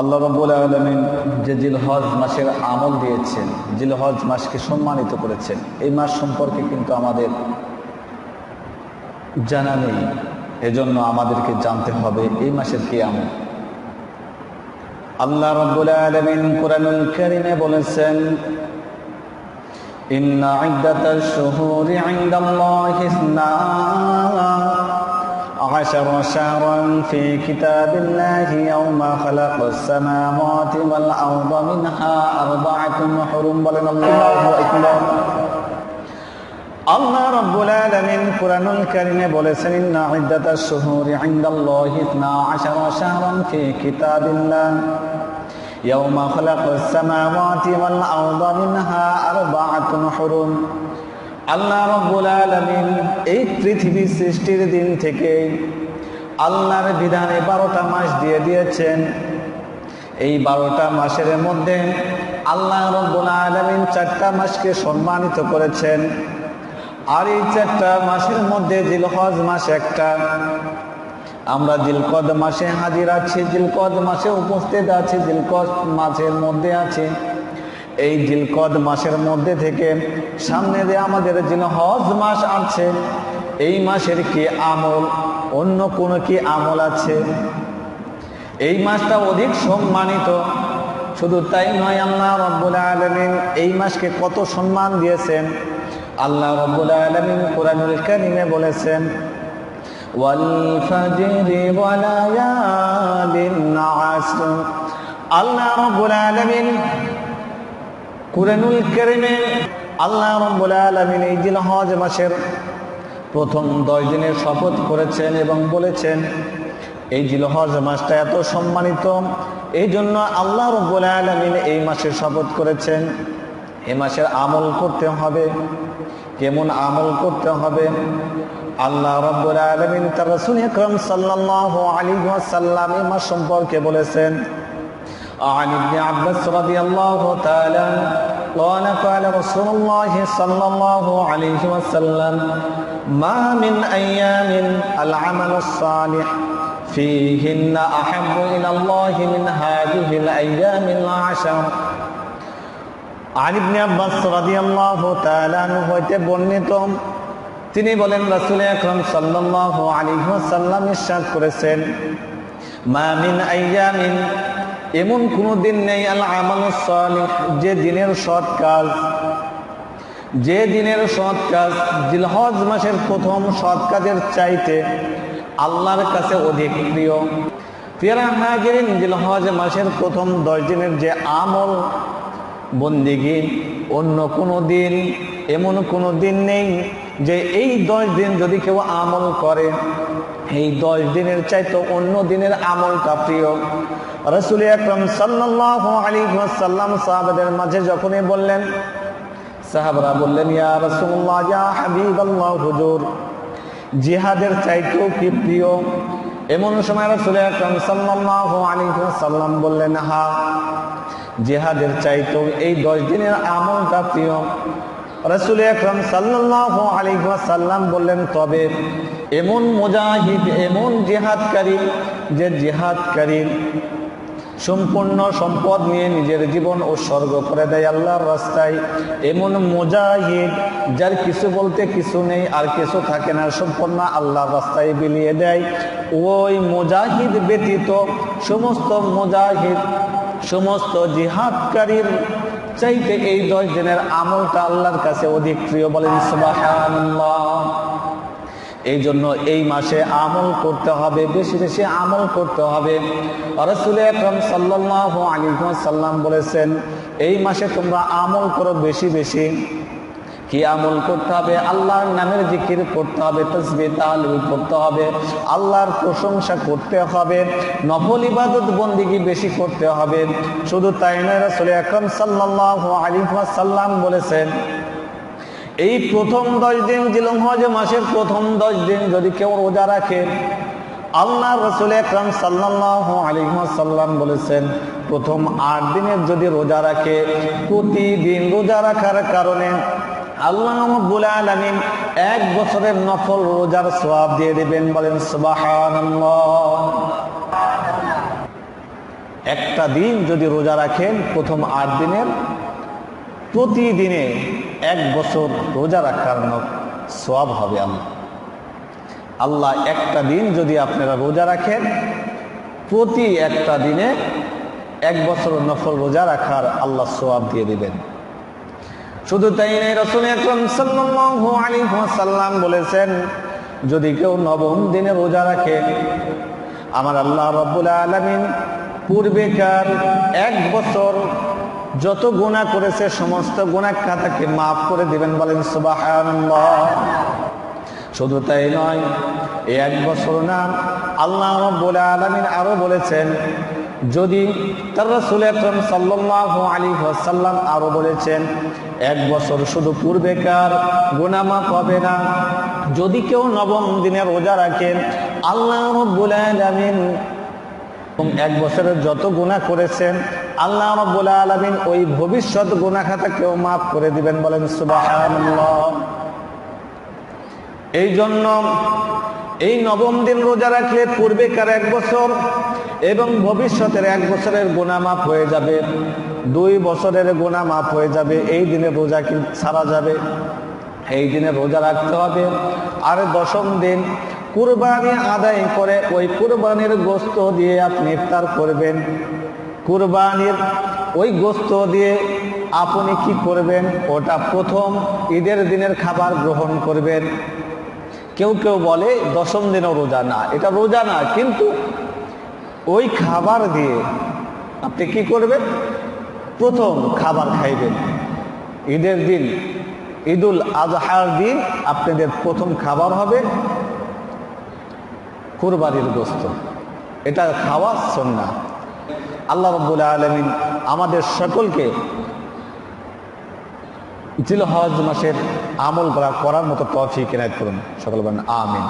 আল্লাহ রবুল আলমিন যে জিলহজ মাসের আমল দিয়েছেন, জিলহজ মাসকে সম্মানিত করেছেন। এই মাস সম্পর্কে কিন্তু আমাদের জানা নেই। এজন্য আমাদেরকে জানতে হবে এই মাসের কি আমল আল্লাহ রবুল আলমিন কোরআনুল করিমে বলেছেন, ইন্না আইদাতার শহুরি আইন্দাল্লাহ ইসনা عشر شهرا في كتاب الله يوم خلق السماوات والأرض منها أربعة حرم بلن الله أكبر আল্লাহ রব্বুল আলামিন কুরআনুল কারীমে বলেছেন ইন্না ইদ্দাতাশ শুহুরি ইনদাল্লাহি 12 শাহরান ফি কিতাবিল্লাহ ইয়াউমা খালাকাস সামাওয়াতি ওয়াল আরদা মিনহা আরবাআতুন হুরুম আল্লাহ রব্বুল আলামিন এই পৃথিবী সৃষ্টির দিন থেকে আল্লাহর বিধানে বারোটা মাস দিয়ে দিয়েছেন। এই বারোটা মাসের মধ্যে আল্লাহ রব্বুল আলামিন চারটা মাসকে সম্মানিত করেছেন। আর এই চারটা মাসের মধ্যে জিলহজ মাস একটা। আমরা জিলকদ মাসে হাজির আছি, জিলকদ মাসে উপস্থিত আছি, জিলকদ মাসের মধ্যে আছে। এই জিলকদ মাসের মধ্যে থেকে সামনে দিয়ে আমাদের যেন হজ মাস আছে, এই মাসের কি আমল, অন্য কোনো কি আমল আছে? এই মাসটা অধিক সম্মানিত। শুধু তাই নয়, আল্লাহ রব্বুল আলমিন এই মাসকে কত সম্মান দিয়েছেন। আল্লাহ রব্বুল আলমিন কোরআনুল কারিমে বলেছেন আল্লাহ রব্বুল আলমিন কুরআনুল কারীমে আল্লাহ রব্বুল আলামিন এই জিলহজ মাসের প্রথম দশ দিনের শপথ করেছেন এবং বলেছেন, এই জিলহজ মাসটা এত সম্মানিত এই জন্য আল্লাহ রব্বুল আলামিন এই মাসের শপথ করেছেন। এই মাসের আমল করতে হবে, কেমন আমল করতে হবে? আল্লাহ রব্বুল আলামিন তার রাসূল আকরাম সাল্লাল্লাহু আলাইহি ওয়াসাল্লাম এই মাস সম্পর্কে বলেছেন عن ابن عباس رضي الله تعالى قال قال رسول الله صلى الله عليه وسلم ما من أيام العمل الصالح فيهن أحب إلى الله من هذه الأيام العشر عن ابن عباس رضي الله تعالى عنه হইতে বর্ণিত তিনি বলেন রাসূল আকরাম সাল্লাল্লাহু আলাইহি ওয়াসাল্লাম ইরশাদ করেছেন মা মিন আইয়ামিন এমন কোনো দিন নেই আল সালিহ, যে দিনের সৎ কাজ, যে দিনের সৎ কাজ, জিলহজ মাসের প্রথম সৎ কাজের চাইতে আল্লাহর কাছে অধিক প্রিয়। প্রিয়ারা হাজিরিন জিলহজ মাসের প্রথম দশ দিনের যে আমল, বন্দিগি, অন্য কোনো দিন, এমন কোনো দিন নেই যে এই দশ দিন যদি কেউ আমল করে, এই দশ দিনের চাইতে অন্য দিনের আমলটা প্রিয়। রসুল আকরম সাল্লাহ সাল্লাম সাহাবাদের মাঝে যখনই বললেন, সাহাবরা বললেন, ইয়া রসুল্লাহ ইয়া হাবিব আল্লাহ হুজুর, জিহাদের চাইতেও কি প্রিয়? এমন সময় রসুল আকরম সাল্লাহ আলী সাল্লাম বললেন, হা, জেহাদের চাইতেও এই দশ দিনের আমলটা প্রিয়। রসুল আকরম সাল্লাহ আলিহাসাল্লাম বললেন, তবে এমন মুজাহিদ, এমন জেহাদকারী, যে জেহাদকারী সম্পূর্ণ সম্পদ নিয়ে নিজের জীবন উৎসর্গ করে দেয় আল্লাহর রাস্তায়, এমন মুজাহিদ যার কিছু বলতে কিছু নেই আর কিছু থাকে না, সম্পূর্ণ আল্লাহর রাস্তায় বিলিয়ে দেয়। ওই মুজাহিদ ব্যতীত সমস্ত মুজাহিদ সমস্ত জিহাদকারীর চাইতে এই দশ দিনের আমলটা আল্লাহর কাছে অধিক প্রিয় বলেন এই জন্য এই মাসে আমল করতে হবে, বেশি বেশি আমল করতে হবে। রসুল আকরম সাল্লাহ আলী সাল্লাম বলেছেন, এই মাসে তোমরা আমল করো বেশি বেশি। কি আমল করতে হবে? আল্লাহর নামের জিকির করতে হবে, তসবি, তাহলিল করতে হবে, আল্লাহর প্রশংসা করতে হবে, নফল ইবাদত বন্দিগি বেশি করতে হবে। শুধু তাই নয়, রাসূল আকরাম সাল্লাল্লাহু আলাইহি ওয়াসাল্লাম বলেছেন, এই প্রথম দশ দিন জিলহজ মাসের প্রথম দশ দিন যদি কেউ রোজা রাখে, আল্লাহ রসুল আকরাম সাল্লাল্লাহু আলাইহি ওয়াসাল্লাম বলেছেন, প্রথম আট দিনের যদি রোজা রাখে, প্রতিদিন রোজা রাখার কারণে আল্লাহ রব্বুল আলামিন এক বছরের নফল রোজার সওয়াব দিয়ে দিবেন, বলেন সুবহানাল্লাহ। একটা দিন যদি রোজা রাখেন, প্রথম আট দিনের, প্রতিদিনে এক বছর রোজা রাখার সব হবে আল্লাহ। আল্লাহ একটা দিন যদি আপনারা রোজা রাখেন, প্রতি একটা দিনে এক বছর নফল রোজা রাখার আল্লাহ সোয়াব দিয়ে দিবেন। শুধু তাই নেই রসুল আকরম সাল্লাল্লাহু আলাইহি ওয়াসাল্লাম বলেছেন, যদি কেউ নবম দিনে রোজা রাখে, আমার আল্লাহ রব্বুল আলামিন পূর্বেকার এক বছর যত গুণা করেছে, সমস্ত গুনাহ খাতাকে মাফ করে দিবেন বলেন, সুবহানাল্লাহ। শুধু তাই নয় এক বছর না, আল্লাহ রব্বুল আলামিন আরও বলেছেন যদি তার রাসূল আকরাম সাল্লাল্লাহু আলাইহি ওয়াসাল্লাম আরও বলেছেন, এক বছর শুধু পূর্বেকার গুনাহ মাফ হবে না। যদি কেউ নবম দিনে রোজা রাখেন আল্লাহ রব্বুল আলামিন এক বছরের যত গুণা করেছেন, আল্লাহ রব্বুল আলামিন ওই ভবিষ্যৎ গুনাহ খাতাকেও মাফ করে দিবেন বলেন এই জন্য এই নবম দিন রোজা রাখলে পূর্বেকার এক বছর এবং ভবিষ্যতের এক বছরের গোনা মাফ হয়ে যাবে, দুই বছরের গোনা মাফ হয়ে যাবে, এই দিনে রোজা কি ছাড়া যাবে? এই দিনে রোজা রাখতে হবে। আর দশম দিন, কুরবানি আদায় করে ওই কুরবানির গোস্ত দিয়ে আপনি ইফতার করবেন। কুরবানির ওই গোস্ত দিয়ে আপনি কি করবেন? ওটা প্রথম ঈদের দিনের খাবার গ্রহণ করবেন। কেউ কেউ বলে দশম দিনও রোজা না, এটা রোজা না, কিন্তু ওই খাবার দিয়ে আপনি কি করবেন? প্রথম খাবার খাইবেন। ঈদের দিন, ঈদুল আজহার দিন আপনাদের প্রথম খাবার হবে কুরবানির গোস্ত। এটা খাওয়া সন্না আল্লাহ রব্বুল আলমিন আমাদের সকলকে জিল হজ মাসের আমল করা করার মতো তফি কেনায় করুন। সকল বলেন, আমিন।